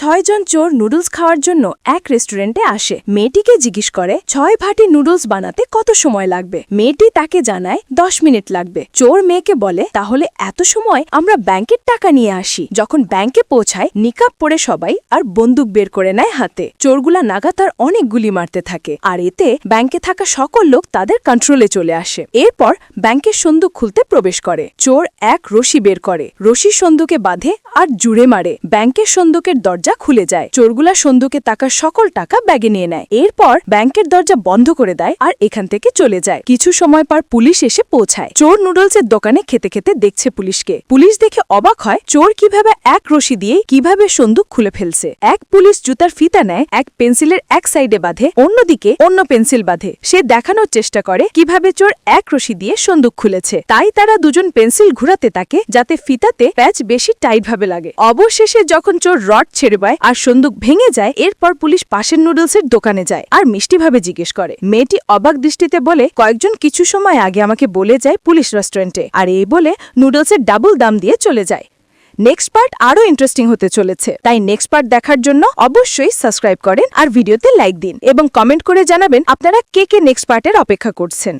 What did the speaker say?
ছয়জন চোর নুডলস খাওয়ার জন্য এক রেস্টুরেন্টে আসে। মেয়েটিকে জিজ্ঞেস করে, ছয় ভাটি নুডলস বানাতে কত সময় লাগবে? মেয়েটি তাকে জানায়, দশ মিনিট লাগবে। চোর মেয়েকে বলে, তাহলে এত সময় আমরা ব্যাংকের টাকা নিয়ে আসি। যখন ব্যাংকে পৌঁছায়, নিকাব পরে সবাই আর বন্দুক বের করে নেয় হাতে। চোরগুলা নাগাতার অনেক গুলি মারতে থাকে, আর এতে ব্যাংকে থাকা সকল লোক তাদের কন্ট্রোলে চলে আসে। এরপর ব্যাংকের সন্দুক খুলতে প্রবেশ করে। চোর এক রশি বের করে। রশি সন্দুকে বাঁধে আর জুড়ে মারে। ব্যাংকের সন্দুকের দরজা খুলে যায়। চোরগুলা সন্দুকে টাকার সকল টাকা ব্যাগে নিয়ে নেয়। এরপর ব্যাংকের দরজা বন্ধ করে দেয় আর এখান থেকে চলে যায়। কিছু সময় পর পুলিশ এসে পৌঁছায়। চোর নুডলসের দোকানে খেতে খেতে দেখছে পুলিশকে। পুলিশ দেখে অবাক হয়, চোর কীভাবে এক রশি দিয়ে কীভাবে সন্দুক খুলে ফেলছে। এক পুলিশ জুতার ফিতা নেয়, এক পেন্সিলের এক সাইডে বাঁধে, অন্যদিকে অন্য পেন্সিল বাঁধে। সে দেখানোর চেষ্টা করে কীভাবে চোর এক রশি দিয়ে সন্দুক খুলেছে। তাই তারা দুজন পেন্সিল ঘুরাতে তাকে যাতে ফিতাতে প্যাচ বেশি টাইট ভাবে লাগে। অবশেষে যখন চোর রড ছেড়ে পায় আর সন্দুক ভেঙে যায়, এরপর পুলিশ পাশের নুডলসের দোকানে যায় আর মিষ্টিভাবে জিজ্ঞেস করে। মেয়েটি অবাক দৃষ্টিতে বলে, কয়েকজন কিছু সময় আগে আমাকে বলে যায় পুলিশ রেস্টুরেন্টে আর এই বলে নুডলসের ডাবল দাম দিয়ে চলে যায়। নেক্সট পার্ট আরও ইন্টারেস্টিং হতে চলেছে, তাই নেক্সট পার্ট দেখার জন্য অবশ্যই সাবস্ক্রাইব করেন আর ভিডিওতে লাইক দিন এবং কমেন্ট করে জানাবেন আপনারা কে কে নেক্সট পার্টের অপেক্ষা করছেন।